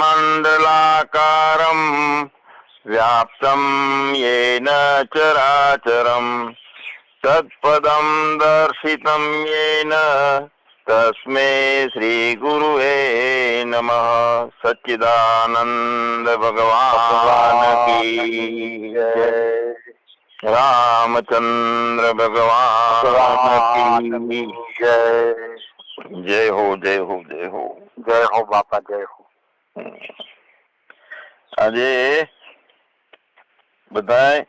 મંડલાકારમ વ્યાપ્તમ યેન ચરાચરમ તત્પદમ દર્શિતમ યેન તસ્મે શ્રી ગુરુએ નમઃ સચ્ચિદાનંદ ભગવાન કી જય રામચંદ્ર ભગવાન કી જય જય હો જય હો જય હો જય હો બાપા જય બધા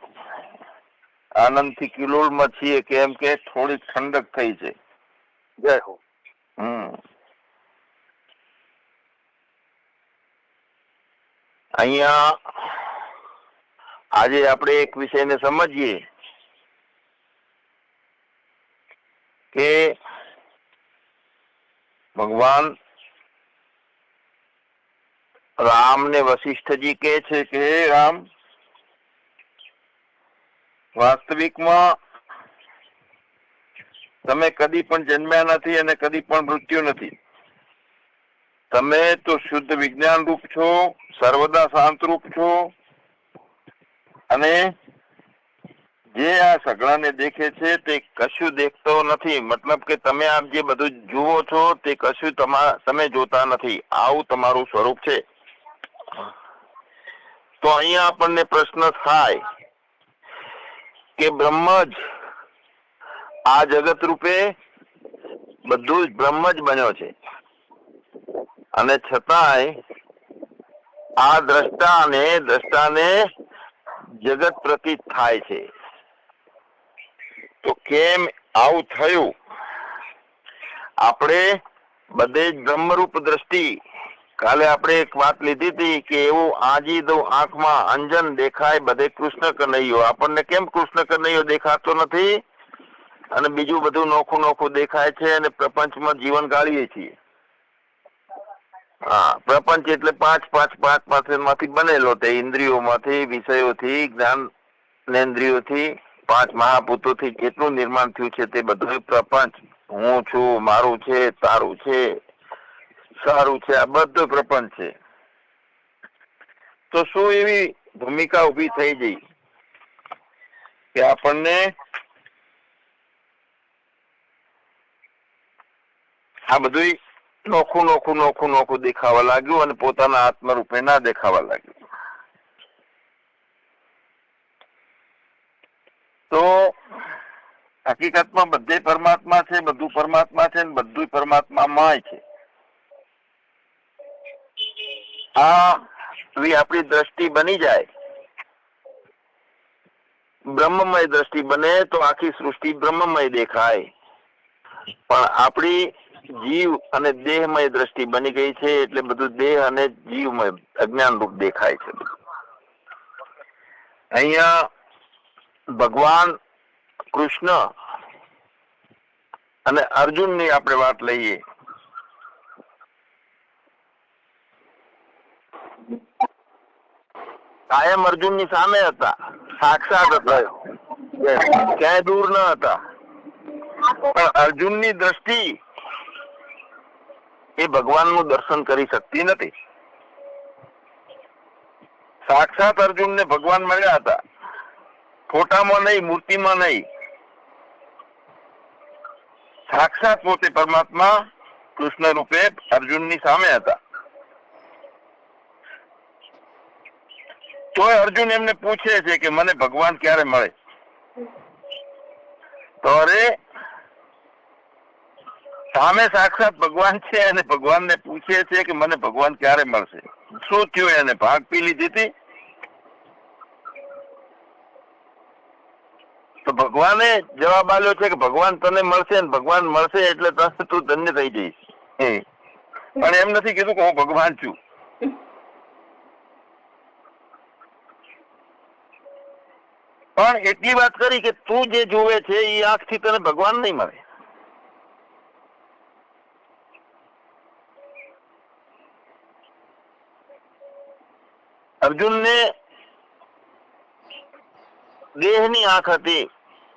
આજે થી કિલોલમાં છીએ કેમ કે થોડી ઠંડક થઈ છે. જય હો. હમ. અહીંયા આજે આપણે એક વિષયને સમજીએ કે ભગવાન રામ ને વશિષ્ઠજી કે છે કે રામ, વાસ્તવિકમાં તમે કદી પણ જન્મ્યા નથી અને કદી પણ મૃત્યુ નથી. તમે તો શુદ્ધ વિજ્ઞાન રૂપ છો, સર્વદા શાંત રૂપ છો અને જે આ સગડાને દેખે છે તે કશું દેખતો નથી. મતલબ કે તમે આપ જે બધું જુઓ છો તે કશું તમે જોતા નથી. આવું તમારું સ્વરૂપ છે. તો અહીંયા આપણને પ્રશ્ન થાય કે બ્રહ્મ જ આ જગત રૂપે બધું જ બ્રહ્મ જ બન્યો છે. અને છતાંય આ દ્રષ્ટા અને દ્રષ્ટાને જગત પ્રતીત થાય છે. તો કેમ આવું થયું? આપણે બધે જ બ્રહ્મરૂપ દ્રષ્ટિ કાલે આપણે એક વાત લીધી હતી કે એવું આજી દો આંખમાં અંજન દેખાય બધે કૃષ્ણ કનૈયો આપણને કેમ કૃષ્ણ કનૈયો દેખાતો નથી? અને બીજું બધું નોખું નોખું દેખાય છે અને પ્રપંચમાં જીવન ગાળીએ છીએ. હા, પ્રપંચ એટલે પાંચ પાંચ પાંચ પાંચમાંથી બનેલો તે ઇન્દ્રિયોમાંથી, વિષયોથી જ્ઞાન જ્ઞાનેન્દ્રિયોથી, પાંચ મહાભૂતોથી કેટલું નિર્માણ થયું છે તે બધું પ્રપંચ. હું છું, મારું છે, તારું છે. સારું છે, આ બધું પ્રપંચ છે. તો શું એવી ભૂમિકા ઊભી થઈ ગઈ? કે આપણને આ બધું નોખું નોખું નોખું નોખું દેખાવા લાગ્યું અને પોતાના આત્મરૂપે ના દેખાવા લાગ્યું. તો હકીકતમાં બધે પરમાત્મા છે, બધું પરમાત્મા છે ને બધું પરમાત્મામાં છે. આ આપણી દ્રષ્ટિ બની જાય. બ્રહ્મમય દ્રષ્ટિ બને તો આખી સૃષ્ટિ બ્રહ્મમય દેખાય. પણ આપણી જીવ અને દેહમય દ્રષ્ટિ બની ગઈ છે એટલે બધું દેહ અને જીવમય અજ્ઞાન રૂપ દેખાય છે. અહીંયા ભગવાન કૃષ્ણ અને અર્જુનની આપણે વાત લઈએ. કાયમ અર્જુનની સામે હતા. સાક્ષાત હતા ક્યાંય દૂર ન હતા. પણ અર્જુનની દ્રષ્ટિ એ ભગવાનનું દર્શન કરી શકતી નથી. સાક્ષાત અર્જુન ને ભગવાન મળ્યા હતા. ફોટામાં નહીં, મૂર્તિમાં નહીં. સાક્ષાત પોતે પરમાત્મા કૃષ્ણ રૂપે અર્જુનની સામે હતા. તોય અર્જુન એમને પૂછે છે કે મને ભગવાન ક્યારે મળે? તો અરે, સામે સાક્ષાત ભગવાન છે અને ભગવાનને પૂછે છે કે મને ભગવાન ક્યારે મળશે? શું થયું એને? ભાગ પી લીધી હતી? તો ભગવાને જવાબ આપ્યો છે કે ભગવાન તને મળશે ને ભગવાન મળશે એટલે તું ધન્ય થઈ જઈશ. પણ એમ નથી કીધું કે હું ભગવાન છું. પણ એટલી વાત કરી કે તું જે જોવે છે એ આંખથી તને ભગવાન નહીં મળે. અર્જુનને દેહની આંખ હતી,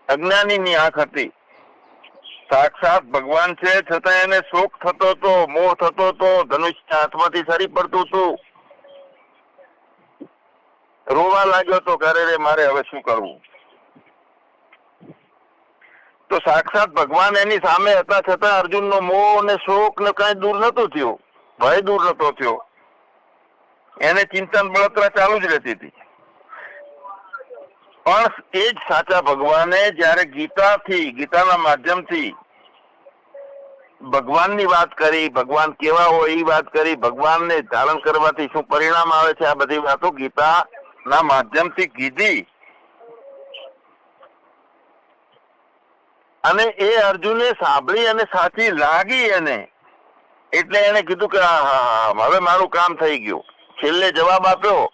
અજ્ઞાનીની આંખ હતી. સાક્ષાત ભગવાન છે છતાં એને શોક થતો હતો, મોહ થતો હતો ધનુષ હાથમાંથી સરી પડતું હતું. રોવા લાગ્યો તો કરે રે, મારે હવે શું કરવું? તો સાક્ષાત ભગવાન એની સામે હતા છતાં અર્જુનનો મોહ ને શોક ને કઈ દૂર નતો થયો. ભય દૂર નતો થયો. એને ચિંતન બળતરા ચાલુ જ રહેતી હતી. પણ એ જ સાચા ભગવાને જયારે ગીતાથી, ગીતાના માધ્યમથી ભગવાનની વાત કરી, ભગવાન કેવા હોય એ વાત કરી, ભગવાનને ધારણ કરવાથી શું પરિણામ આવે છે આ બધી વાતો ગીતાના માધ્યમથી કીધી. અને એ અર્જુને સાંભળી અને સાચી લાગી એને. એટલે એને કીધું કે, હા હા હા હવે મારું કામ થઈ ગયું. છેલ્લે જવાબ આપ્યો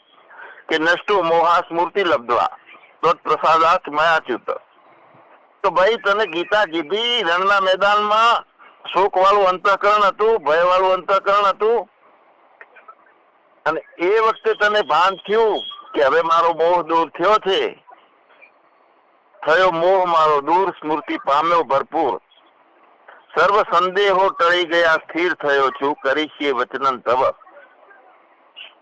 કે, નષ્ટો મોહા સ્મૃતિ લબ્ધવા. તત્ પ્રસાદાત મયાચ્યુત. તો ભાઈ, તને ગીતા કીધી, રણના મેદાનમાં શોક વાળું અંતઃકરણ હતું ભય વાળું અંતઃકરણ હતું. અને એ વખતે તને ભાન થયું. કે હવે મારો મોહ દૂર થયો છે. થયો મોહ મારો દૂર, સ્મૃતિ પામ્યો ભરપૂર. સર્વ સંદેહો ટળી ગયા, સ્થિર થયો છું, કરીશીએ વચનન તવ.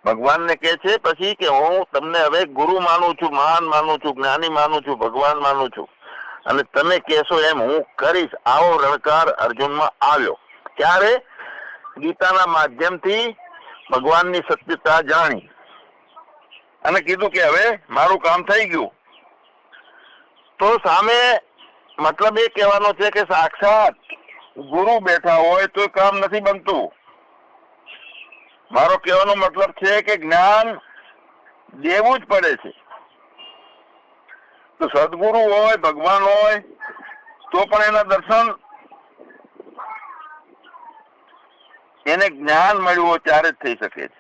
ભગવાનને કે છે પછી કે હું તમને હવે ગુરુ માનું છું, મહાન માનું છું, જ્ઞાની માનું છું, ભગવાન માનું છું. અને તમે કહેશો એમ, હું કરીશ. આવો રણકાર અર્જુનમાં આવ્યો. ત્યારે ગીતાના માધ્યમથી ભગવાનની સત્યતા જાણી. અને કીધું કે હવે મારું કામ થઈ ગયું. તો સામે મતલબ એ કહેવાનો છે કે સાક્ષાત ગુરુ બેઠા હોય તો કામ નથી બનતું. મારો કહેવાનો મતલબ છે કે જ્ઞાન દેવું જ પડે છે. તો સદગુરુ હોય, ભગવાન હોય, તો પણ એના દર્શન એને જ્ઞાન મળ્યું હોય ત્યારે જ થઈ શકે છે.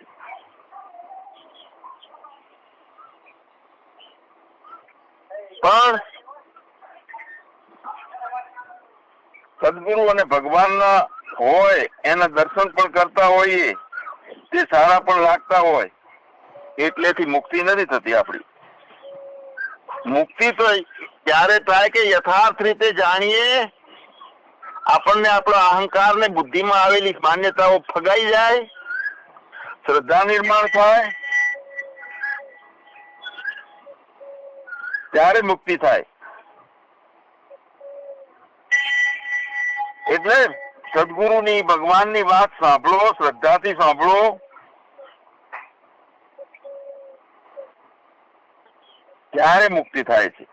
પણ સદગુરુ અને ભગવાનના હોય, એના દર્શન પણ કરતા હોઈએ, તે સારા પણ લાગતા હોય, એટલેથી મુક્તિ નથી થતી આપણી. મુક્તિ તો ત્યારે થાય કે યથાર્થ રીતે જાણીએ, આપણને આપણો અહંકાર ને બુદ્ધિમાં આવેલી માન્યતાઓ ફગાઈ જાય, શ્રદ્ધા નિર્માણ થાય ત્યારે મુક્તિ થાય. એટલે સદગુરુની, ભગવાનની વાત સાંભળો, શ્રદ્ધાથી સાંભળો. ત્યારે મુક્તિ થાય છે.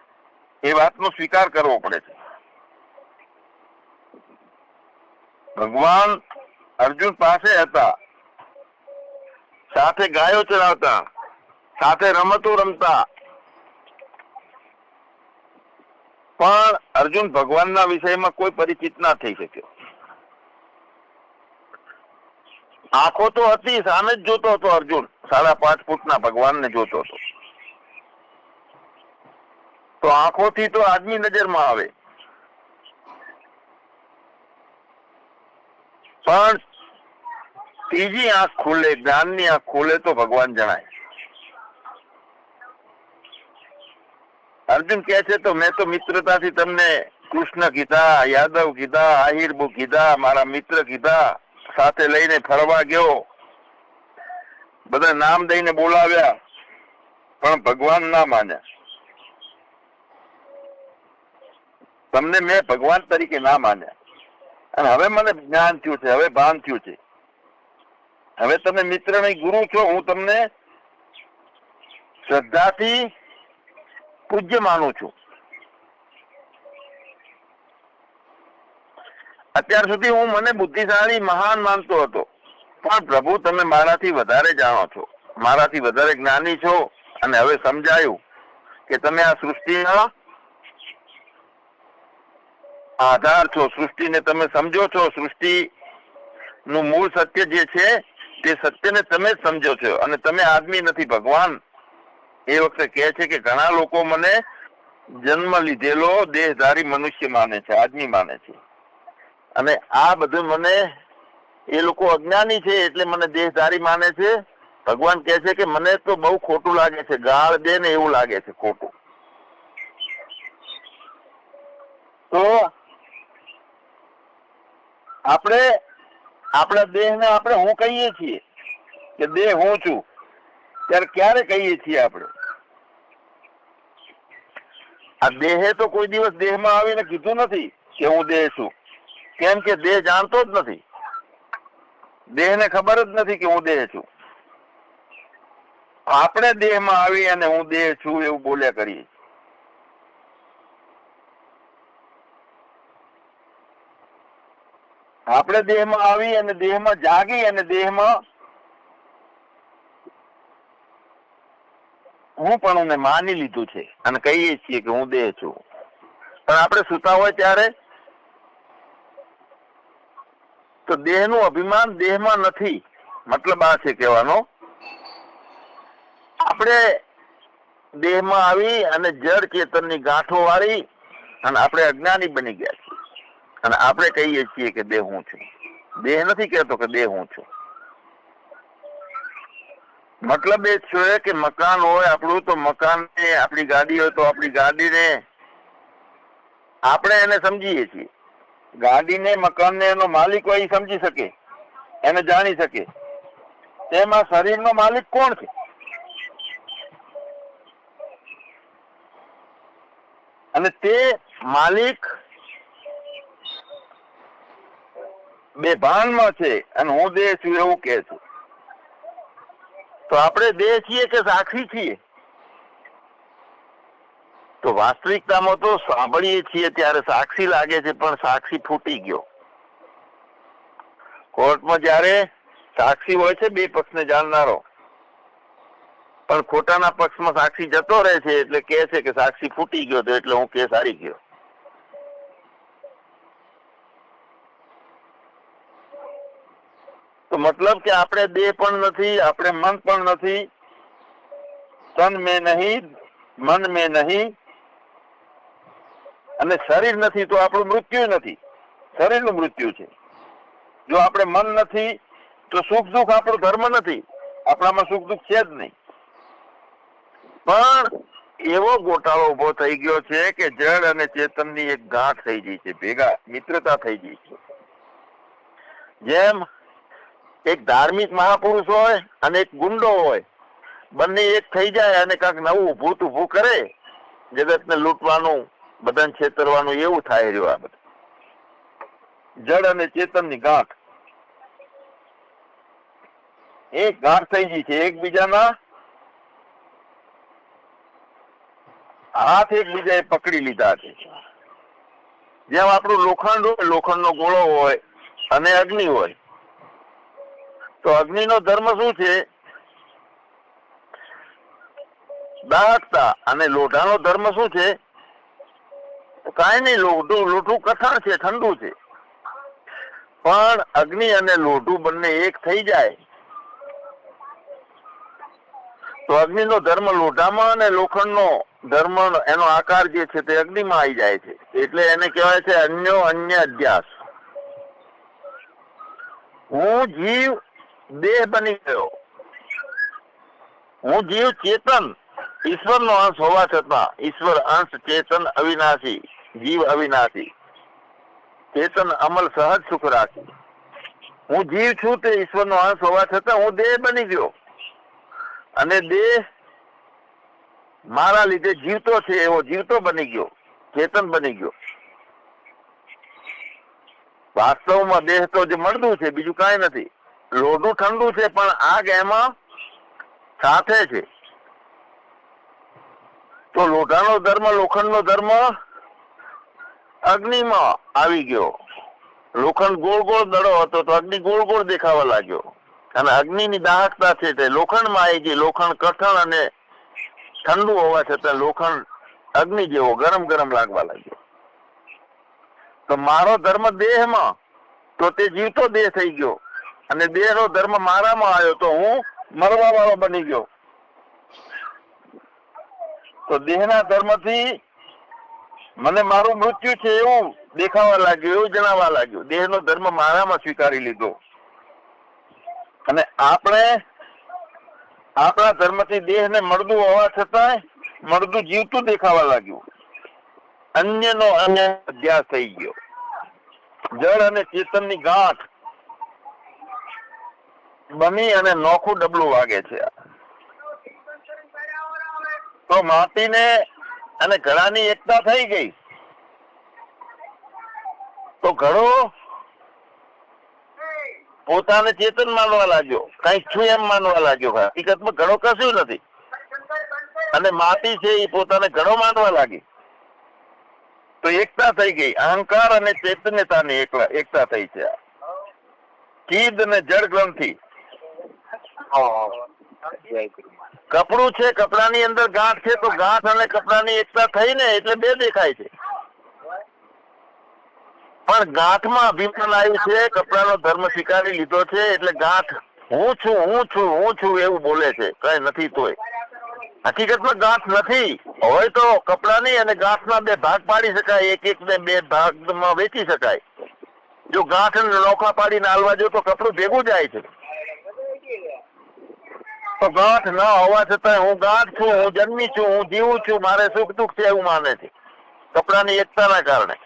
એ વાતનો સ્વીકાર કરવો પડે છે. ભગવાન અર્જુન પાસે હતા. સાથે ગાયો ચરાવતા, સાથે રમતો રમતા. પણ અર્જુન ભગવાનના વિષયમાં કોઈ પરિચિત ના થઈ શક્યો. આંખો તો હતી, સામે જ જોતો હતો અર્જુન. સાડા પાંચ ફૂટના ભગવાનને જોતો હતો. તો આંખોથી તો આદમી નજરમાં આવે. પણ ત્રીજી આંખ ખુલે, જ્ઞાનની આંખ ખુલે તો ભગવાન જણાય. અર્જુન કહે છે, તો મેં તો મિત્રતાથી તમને કૃષ્ણ કીધા, યાદવ કીધા, આહિરબુ કીધા, મારા મિત્ર કીધા, સાથે લઈને ફરવા ગયો. બધા નામ દઈને બોલાવ્યા, પણ ભગવાન ના માન્યા. તમને મેં ભગવાન તરીકે ના માન્યા. અને હવે મને જ્ઞાન થયું છે, હવે ભાન થયું છે. હવે તમે મિત્ર નહીં ગુરુ છો હું તમને શ્રદ્ધાથી પૂજ્ય માનું છું. અત્યાર સુધી હું મને બુદ્ધિશાળી મહાન માનતો હતો. પણ પ્રભુ, તમે મારાથી વધારે જાણો છો. મારાથી વધારે જ્ઞાની છો. અને હવે સમજાયું કે તમે આ સૃષ્ટિના આધાર છો. સૃષ્ટિને તમે સમજો છો. સૃષ્ટિ નું મૂળ સત્ય જે છે, તે સત્યને તમે જ સમજો છો. અને તમે આદમી નથી ભગવાન. એ વખતે કહે છે કે ઘણા લોકો મને જન્મ લીધેલો દેહધારી મનુષ્ય માને છે આદમી માને છે. અને આ બધું મને, એ લોકો અજ્ઞાની છે એટલે મને દેહધારી માને છે. ભગવાન કહે છે કે મને તો બહુ ખોટું લાગે છે, ગાળ દે ને એવું લાગે છે, ખોટું. તો આપણે, આપણા દેહને આપણે હું કહીએ છીએ કે દેહ હું છું? ત્યારે ક્યારે કહીએ છીએ આપણે? આ દેહે તો કોઈ દિવસ દેહમાં આવીને કીધું નથી કે હું દેહ છું. કેમ કે દેહ જાણતો જ નથી. દેહને ખબર જ નથી કે હું દેહ છું. આપણે દેહમાં આવી અને હું દેહ છું એવું બોલ્યા કરીએ. આપણે દેહમાં આવી અને દેહમાં જાગી અને દેહમાં હું પણ એને માની લીધું છે અને કહીએ છીએ કે હું દેહ છું. પણ આપણે સુતા હોય ત્યારે તો દેહનું અભિમાન દેહમાં નથી. મતલબ આ છે કહેવાનો. આપણે દેહમાં આવી અને જળ ચેતનની ગાંઠો વાળી અને આપણે અજ્ઞાની બની ગયા છીએ. અને આપણે કહીએ છીએ કે દેહ હું છું. દેહ નથી કહેતો કે દેહ હું છું. મતલબ એ છે કે મકાન હોય, આપણું તો મકાન ને આપણી ગાડી હોય તો આપણી ગાડીને આપણે એને સમજીએ છીએ. ગાડીને, મકાનને એનો માલિક હોય સમજી શકે, એને જાણી શકે. તેમાં શરીરનો માલિક કોણ છે? અને તે માલિક બે ભાનમાં છે, અને હું દેહ છું એવું કે છે. તો આપણે દેહ છીએ કે સાક્ષી છીએ? તો વાસ્તવિકતામાં તો સાંભળીએ છીએ ત્યારે સાક્ષી લાગે છે, પણ સાક્ષી ફૂટી ગયો. કોર્ટમાં જ્યારે સાક્ષી હોય છે, બે પક્ષને જાણનારો. પણ ખોટાના પક્ષમાં સાક્ષી જતો રહે છે, એટલે કે છે કે સાક્ષી ફૂટી ગયો તો એટલે હું કેસ હારી ગયો. તો મતલબ કે આપણે દેહ પણ નથી, આપણે મન પણ નથી. તન મેં નહીં, મન મેં નહીં. અને શરીર નથી તો આપણું મૃત્યુ નથી. શરીરનું મૃત્યુ છે. જો આપણે મન નથી, તો સુખ દુઃખ આપણો ધર્મ નથી. આપણામાં સુખ દુઃખ છે જ નહીં. પણ એવો ગોટાળો ઊભો થઈ ગયો છે કે જળ અને ચેતનની એક ગાંઠ થઈ ગઈ છે, ભેગા, મિત્રતા થઈ ગઈ છે. જેમ એક ધાર્મિક મહાપુરુષ હોય અને એક ગુંડો હોય. બંને એક થઈ જાય અને કાંક નવું ભૂત ઊભું કરે. જગતને લૂંટવાનું, બધાને છેતરવાનું એવું થાય રહ્યું આ બધું. જળ અને ચેતનની ગાંઠ. એક ગાંઠ થઈ ગઈ છે એકબીજાના. હાથ એકબીજાએ પકડી લીધા છે. જેમ આપણું લોખંડ હોય, લોખંડનો ગોળો હોય અને અગ્નિ હોય. તો અગ્નિનો ધર્મ શું છે? દાહકતા અને લોઢાનો ધર્મ શું છે? કાંઈ નહીં, લોઢું લોઢું કઠણ છે, ઠંડુ છે. પણ અગ્નિ અને લોઢું બંને એક થઈ જાય. તો અગ્નિનો ધર્મ લોઢામાં અને લોખંડનો ધર્મ એનો આકાર જે છે તે અગ્નિમાં આવી જાય છે. એટલે એને કહેવાય છે અન્યો અન્ય અધ્યાસ હું જીવ દેહ બની ગયો. હું જીવ ચેતન ઈશ્વર નો અંશ હોવા છતાં ઈશ્વર અંશ ચેતન અવિનાશી, જીવ અવિનાશી. ચેતન અમલ સહજ સુખ રાખી. હું જીવ છું તે ઈશ્વર નો અંશ હોવા છતાં હું દેહ બની ગયો. અને દેહ મારા લીધે જીવતો છે, એવો જીવતો બની ગયો, ચેતન બની ગયો. વાસ્તવમાં દેહ તો જે મળતું છે, બીજું કાંઈ નથી. લોઢું ઠંડુ છે, પણ આગ એમાં સાથે છે. તો લોઢાનો ધર્મ, લોખંડનો ધર્મ અગ્નિમાં આવી ગયો. લોખંડ ગોળ ગોળ દડો હતો, તો અગ્નિ ગોળ ગોળ દેખાવા લાગ્યો. અને અગ્નિની દાહકતા છે, તે લોખંડમાં આવી ગઈ. લોખંડ કઠણ અને ઠંડુ હોવા છતાં લોખંડ અગ્નિ જેવો ગરમ ગરમ લાગવા લાગ્યો. તો મારો ધર્મ દેહમાં, તો તે જીવતો દેહ થઈ ગયો. અને દેહનો ધર્મ મારામાં આવ્યો તો હું મરવા વાળો બની ગયો. તો દેહના ધર્મથી મને મારું મૃત્યુ છે એવું દેખાવા લાગ્યું, એવું જણાવવા લાગ્યું. દેહનો ધર્મ મારામાં સ્વીકારી લીધો. અને આપણે, આપણા ધર્મથી દેહને મળદું હોવા છતાંય મળદું જીવતું દેખાવા લાગ્યું. અન્યનો અન્ય અધ્યાસ થઈ ગયો. જળ અને ચેતનની ગાંઠ બની અને નોખું ડબલું વાગે છે. તો માટીને અને ઘડાની એકતા થઈ ગઈ. તો ઘડો પોતાને ચેતન માનવા લાગ્યો. કંઈક છું એમ માનવા લાગ્યો. હકીકતમાં ઘડો કશું નથી. અને માટી છે એ પોતાને ઘડો માનવા લાગી. તો એકતા થઈ ગઈ. અહંકાર અને ચેતન્યતાની એકતા થઈ છે. કીદ અને જળ ગ્રંથિ હા જય ગુરુ મહારાજ કપડું છે, કપડાની અંદર ગાંઠ છે, તો ગાંઠ અને કપડાની એકતા થઈ ને એટલે બે દેખાય છે. પણ ગાંઠમાં અભિમાન આવ્યું છે, કપડાનો ધર્મ સ્વીકારી લીધો છે, એટલે ગાંઠ હું છું હું છું હું છું એવું બોલે છે. કઈ નથી તોય. હકીકતમાં ગાંઠ નથી. હોય તો કપડાની અને ગાંઠના બે ભાગ પાડી શકાય. એક એક ને બે ભાગમાં વેચી શકાય. જો ગાંઠ અને નોખા પાડીને હાલવા જો તો કપડું ભેગું જાય છે. તો ગાંઠ ના હોવા છતાં હું ગાંઠ છું, હું જન્મી છું, હું જીવું છું, મારે સુખ દુઃખ છે એવું માને છે. કપડાની એકતાના કારણે.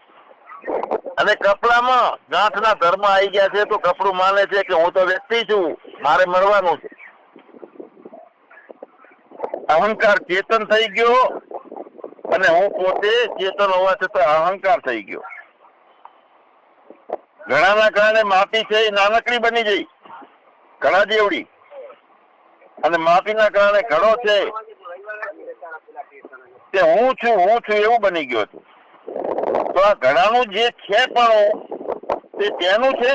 અને કપડામાં ગાંઠના ધર્મ આવી ગયા છે તો કપડું માને છે કે હું તો વ્યક્તિ છું, મારે મળવાનું છે. અહંકાર ચેતન થઈ ગયો અને હું પોતે ચેતન હોવા છતાં અહંકાર થઈ ગયો. ઘણાના કારણે માટી છે, એ નાનકડી બની ગઈ. ઘણા જેવડી. અને માફીના કારણે ઘડો છે. તે હું છું હું છું એવું બની ગયો છું. તો આ ઘડાનું જે છે પણ તે તેનું છે?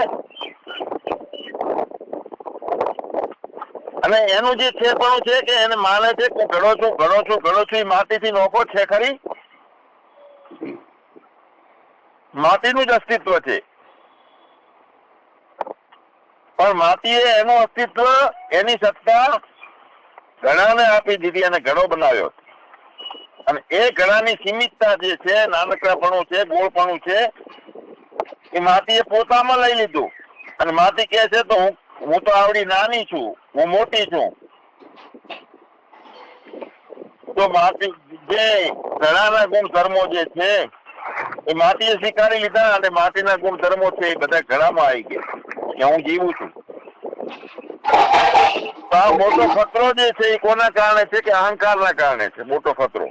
અને એનું જે છે પણ છે કે એને માને છે કે ઘડો છું ઘડો છું ઘડો છું, એ માટીથી નોકો છે ખરી? માટીનું જ અસ્તિત્વ છે. પણ માટીએ એનું અસ્તિત્વ, એની સત્તા ઘડાને આપી દીધી અને ઘડો બનાવ્યો. અને એ ઘડાની સીમિતતા જે છે, નાનકડાપણું છે, ગોળપણું છે, એ માટીએ પોતામાં લઈ લીધું. અને માતી કહે છે, તો હું હું તો આવડી નાની છું, હું મોટી છું. તો માતી જે ઘણાના ગુણ ધર્મો જે છે, એ માટીએ સ્વીકારી લીધા અને માટીના ગુણ ધર્મો છે એ બધા ઘડામાં આવી ગયા. કે હું જીવું છું. મોટો ખતરો જે છે એ કોના કારણે છે કે અહંકારના કારણે છે? મોટો ખતરો.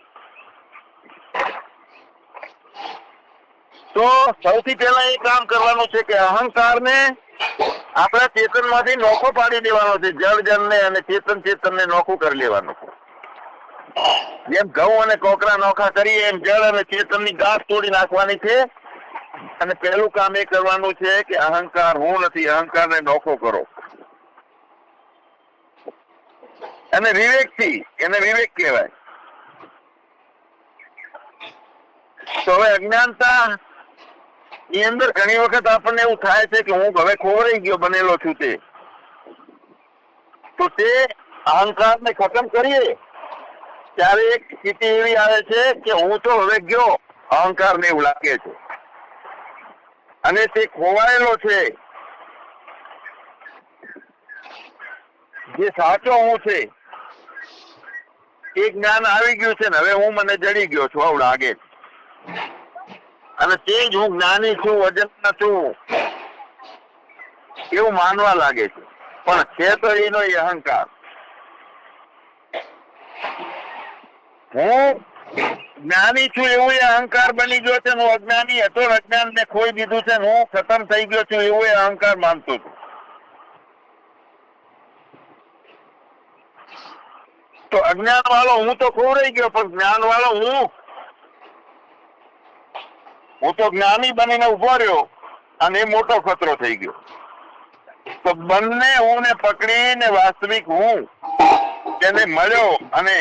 તો સૌથી પહેલા એ કામ કરવાનું છે કે અહંકારને આપણા ચેતનમાંથી નોખો પાડી દેવાનો છે, જળ જળને અને ચેતન ને નોખું કરી લેવાનું છે. જેમ ઘઉં અને કોકરા નોખા કરીએ, એમ જળ અને ચેતનની ગાંઠ તોડી નાખવાની છે. અને પહેલું કામ એ કરવાનું છે કે અહંકાર હું નથી અહંકાર ને નોખો કરો. અને વિવેકથી એને વિવેક કહેવાય. તો હવે અજ્ઞાનતા ની અંદર ઘણી વખત આપણને એવું થાય છે કે હું હવે ખોવાઈ ગયો બનેલો છું તે. તો તે અહંકારને ખતમ કરીએ, ત્યારે એક સ્થિતિ એવી આવે છે કે હું તો હવે ગયો અહંકાર ને એવું લાગે છે. અને તે ખોવાયેલો છે. જે સાચો હું છે એ જ્ઞાન આવી ગયું છે ને, હવે હું મને જડી ગયો છું, આવું આગે અને તે જ હું જ્ઞાની છું વજન છું. એવું માનવા લાગે છે. પણ છે તો એનો અહંકાર. હું જ્ઞાની છું એવું એ અહંકાર બની ગયો છે હું અજ્ઞાની હતો અજ્ઞાન ને ખોઈ દીધું છે હું ખતમ થઈ ગયો છું એવું એ અહંકાર માનતો છું. તો અજ્ઞાન વાળો હું તો ખોવાઈ ગયો, પણ જ્ઞાન વાળો હું? હું તો જ્ઞાની બનીને ઊભો રહ્યો અને એ મોટો ખતરો થઈ ગયો. તો બંને હું ને પકડીને વાસ્તવિક હું તેને મળ્યો અને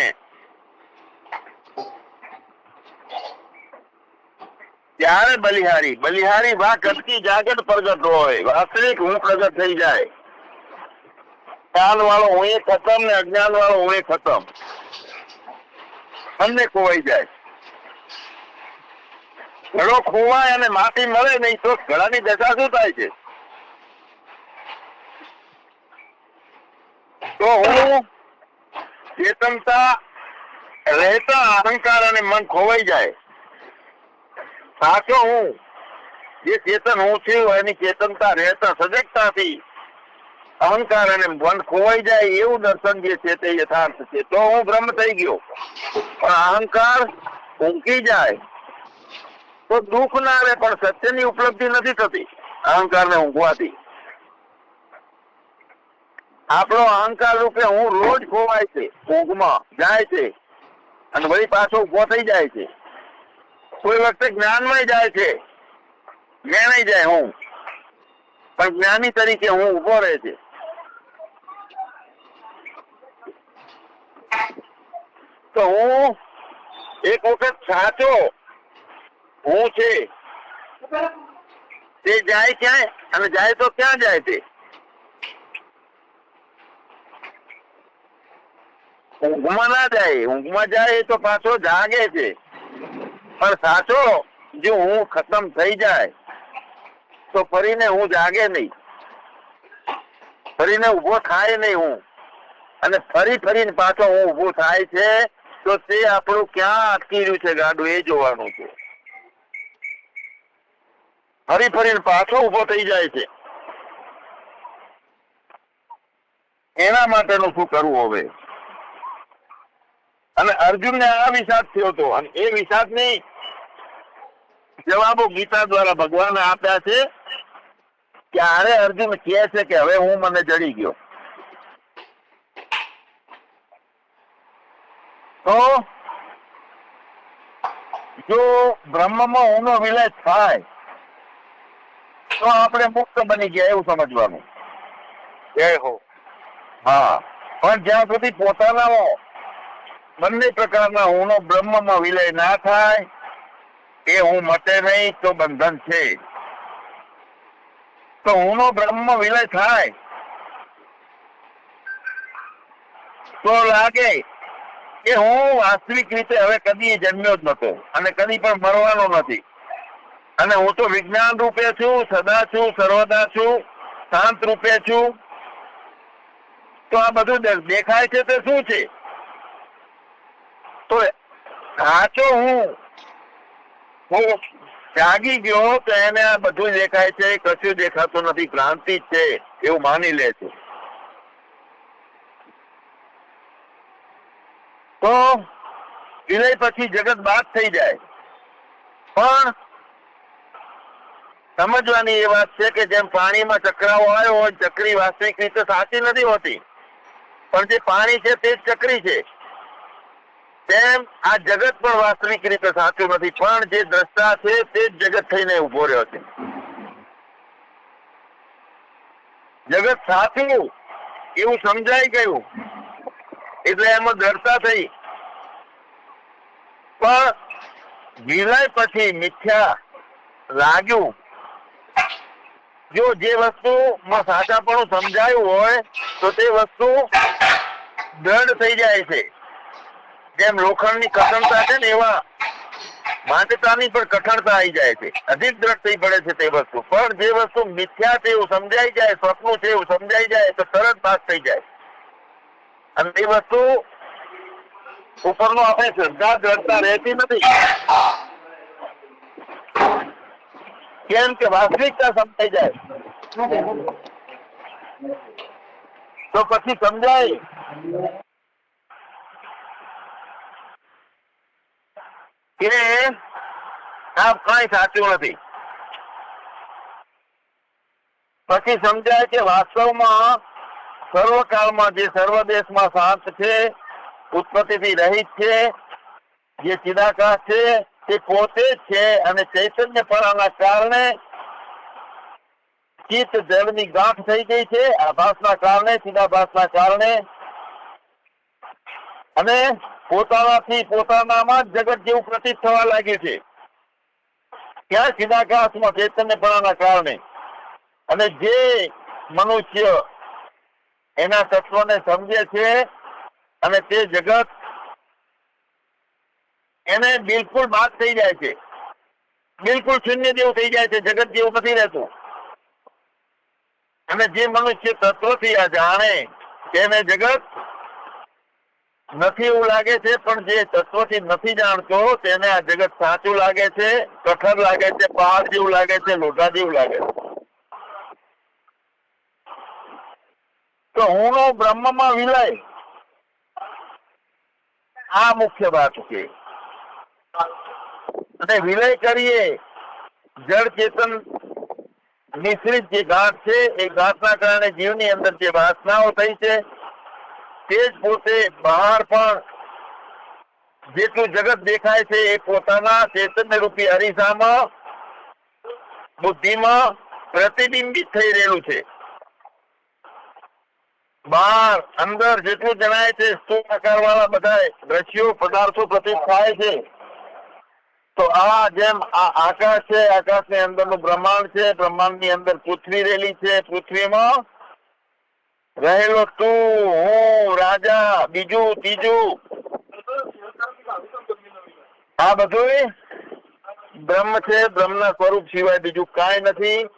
ત્યારે બલિહારી બલિહારી વા કટકી જાગટ પ્રગટ હોય, વાસ્તવિક હું પ્રગટ થઈ જાય. જ્ઞાન વાળો હું એ ખતમ ને અજ્ઞાન વાળો હું એ ખતમ. બંને ખોવાઈ જાય. ઘડો ખોવાય અને માટી મળે નહીં તો ઘડાની દશા શું થાય છે? તો હું ચેતનતા રહેતા અહંકાર અને મન ખોવાઈ જાય. સાચો હું. જે ચેતન હું છું એની ચેતનતા રહેતા સજગતાથી અહંકાર અને મન ખોવાઈ જાય એવું દર્શન જે છે તે યથાર્થ છે. તો હું બ્રહ્મ થઈ ગયો. પણ અહંકાર ઊંકી જાય તો દુઃખ ના આવે પણ સત્યની ઉપલબ્ધિ નથી થતી. અહંકારને ઊંઘવાથી. આપણો અહંકાર રૂપે હું રોજ ખોવાય છે ઊંઘમાં જાય છે અને વળી પાછો ઊભો થઈ જાય છે. કોઈ વખતે જ્ઞાનમાં જાય છે જ્ઞાનાઈ જાય હું. પણ જ્ઞાની તરીકે હું ઊભો રહે છે. તો હું એક વખત સાચો હું છે. તે જાય ક્યાંય અને જાય તો ક્યાં જાય તે? ઊંઘમાં ના જાય, ઊંઘમાં જાય તો પાછો જાગે છે. પણ સાચો જો હું ખતમ થઈ જાય, તો ફરીને હું જાગે નહીં. ફરીને ઊભો થાય નહીં હું. અને ફરી ફરીને પાછો હું ઊભો થાય છે, તો તે આપણું ક્યાં અટકી રહ્યું છે ગાડું એ જોવાનું છે. ફરી ફરીને પાછો ઊભો થઈ જાય છે. એના માટેનું શું કરવું હવે? અને અર્જુનને આ વિષાદ થયો હતો અને એ વિષાદ વિષાદની જવાબો ગીતા દ્વારા ભગવાને આપ્યા છે. ત્યારે અર્જુન કહે છે કે હવે હું મને જડી ગયો. તો જો બ્રહ્મમાં ઊનો વિલય થાય તો આપણે મુક્ત બની ગયા એવું સમજવાનું. જય હો. હા પણ જ્યાં સુધી પોતાના બંને પ્રકારના ઊનો બ્રહ્મમાં વિલય ના થાય એ હું મટે નહીં તો બંધન છે. તો ઊનો બ્રહ્મ વિલય થાય તો લાગે કે હું વાસ્તવિક રીતે હવે કદી જન્મ્યો જ નતો અને કદી પણ મરવાનો નથી. અને હું તો વિજ્ઞાન રૂપે છું, સદા છું, સર્વદા છું, શાંત રૂપે છું. તો આ બધું દેખાય છે તે શું છે? તો સાચો હું હું જાગી ગયો તો એને આ બધું દેખાય છે, કશું દેખાતું નથી ક્રાંતિ છે, એવું માની લે છે. તો વિલય પછી જગત બાદ થઈ જાય. પણ સમજવાની એ વાત છે કે જેમ પાણીમાં ચક્રાવો આવ્યો હોય, ચક્રી વાસ્તવિક રીતે સાચી નથી હોતી. પણ જે પાણી છે તે જ ચક્રી છે. તેમ આ જગત પણ વાસ્તવિક રીતે સાચું નથી, પણ જે દ્રષ્ટા છે તે જ જગત થઈને ઊભો રહ્યો છે. જગત સાચું એવું સમજાઈ ગયું. એટલે એમાં દરતા થઈ. પણ વિલય પછી મિથ્યા લાગ્યું. જો જે વસ્તુ માં સાચાપણું સમજાયું હોય, તો તે વસ્તુ દૃઢ થઈ જાય છે. જેમ લોખંડની કઠણતા છે ને એવા માન્યતાની પણ કઠણતા આવી જાય છે. અધિક દ્રઢ થઈ પડે છે તે વસ્તુ. પણ જે વસ્તુ મિથ્યા છે એવું સમજાઈ જાય, સ્વપ્નું છે એવું સમજાઈ જાય, તો તરત પાસ થઈ જાય. અને એ વસ્તુ ઉપરનો આપણે શ્રદ્ધા દ્રઢતા રહેતી નથી. કેમ કે વાસ્તવિકતા સમજાઈ જાય. તો પછી સમજાય. કે આ કઈ સાચું નથી. પછી સમજાય કે વાસ્તવમાં સર્વકાળમાં જે સર્વ દેશમાં શાંત છે, ઉત્પત્તિથી રહિત છે, જે ચિદાકાશ છે, તે પોતે જ છે અને ચૈતન્યપણાના કારણે ચિત્ત જળની ગાંઠ થઈ ગઈ છે, આભાસના કારણે, ચિદાભાસના કારણે. અને પોતાનાથી પોતાનામાં જગત જેવું પ્રતીત થવા લાગ્યું છે. ક્યાં ચિદાકાશમાં ચૈતન્યપણાના કારણે? અને જે મનુષ્ય એના તત્વને સમજે છે અને તે જગત એને બિલકુલ બાદ થઈ જાય છે. બિલકુલ શૂન્ય જેવું થઈ જાય છે, જગત જેવું નથી રહેતું. અને જે મનુષ્ય તત્વથી આ જાણે તેને જગત નથી એવું લાગે છે, પણ જે તત્વથી નથી જાણતો તેને આ જગત સાચું લાગે છે કઠર લાગે છે પહાડ જેવું લાગે છે, લોઢા જેવું લાગે છે. તો હું બ્રહ્મમાં વિલય. આ મુખ્ય વાત છે. અને વિલય કરીએ. જળ ચેતન મિશ્રિત જે ઘાટ છે, એ ઘાટના કારણે જીવની અંદર જે વાસનાઓ થઈ છે, તે જ પોતે બહાર પણ જેટલું જગત દેખાય છે, એ પોતાના ચેતન રૂપી અરીસામાં, બુદ્ધિમાં પ્રતિબિંબિત થઈ રહેલું છે. બહાર, અંદર જેટલું જણાય છે સ્થૂળ આકાર વાળા બધા દ્રશ્યો, પદાર્થો પ્રતીત થાય છે. તો આ જેમ આ આકાશ છે, આકાશની અંદરનું બ્રહ્માંડ છે, બ્રહ્માંડની અંદર પૃથ્વી રહેલી છે, પૃથ્વીમાં રહેલો તું, હું, રાજા, બીજું, ત્રીજું. આ બધું બ્રહ્મ છે બ્રહ્મ ના સ્વરૂપ સિવાય બીજું કાંઈ નથી.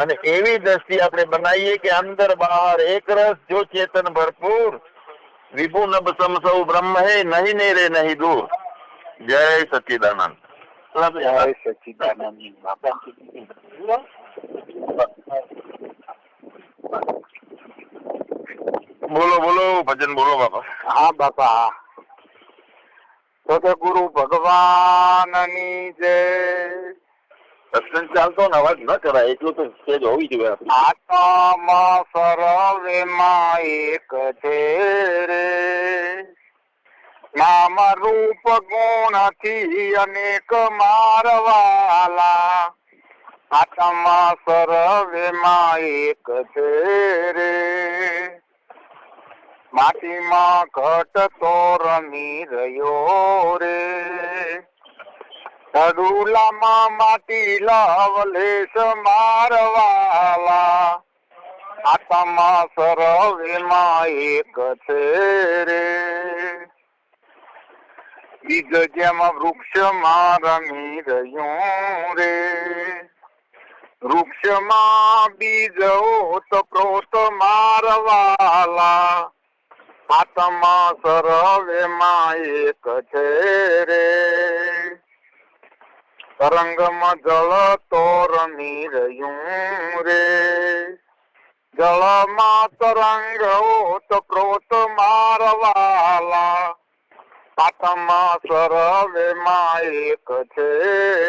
અને એવી દ્રષ્ટિ આપણે બનાવીએ કે અંદર બહાર એક રસ જો ચેતન ભરપૂર. વિભુ નભ સમ સૌ બ્રહ્મ હે નહીં ને રે નહીં દૂર. જય સચિદાનંદ. જય બોલો બોલો ભજન બોલો બાપા. હા બાપા. સદગુરુ ભગવાનની જય ને અવાજ ન કરાય, એટલું તો સ્ટેજ હોવી જોઈએ. આત્મ છે રે નામ રૂપ ગુણથી અનેક મારવાલા. આત્મા સરવે માં એક છે રે માટીમાં ઘટતો રમી રહ્યો રે. તડુલામાં માટી લવલેશ મારવાલા. આત્મા સરવેમાં એક છે રે. બીજ જેમ વૃક્ષમાં રમી રહ્યું રે. વૃક્ષમાં બીજ ઓતપ્રોત મારવાલા. આત્મા સરવેમાં એક છે રે. તરંગમાં જળ તોરણી રહ્યું રે. જળમાં તરંગ ઓતપ્રોત મારવાલા. પાઠમાં સરવે માં એક છે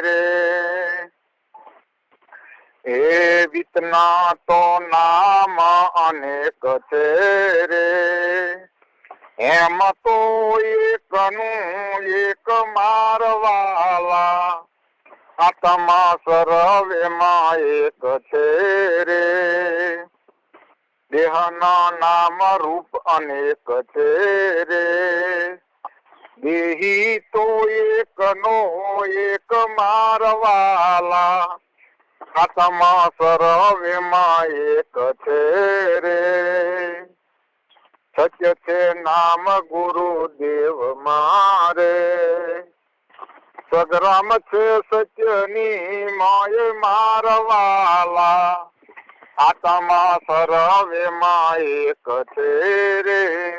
રે. એ વિતના તો નામ અનેક છે રે. એમ તો એકનું એક મારવાલા. આત્મા સરવેમાં એક છે રે દેહના નામ રૂપ અનેક છે રે દેહી તો એકનો એક મારવાલા આત્મા સરવેમાં એક છે રે સત્ય છે નામ ગુરુદેવ મારે સદરામ છે સત્યની માય મારવાલા. આત્મા સરવેમાં એક છે રે,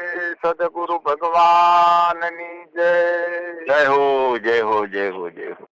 સદગુરુ ભગવાનની જય. જય હો જય હો જય હો જય હો.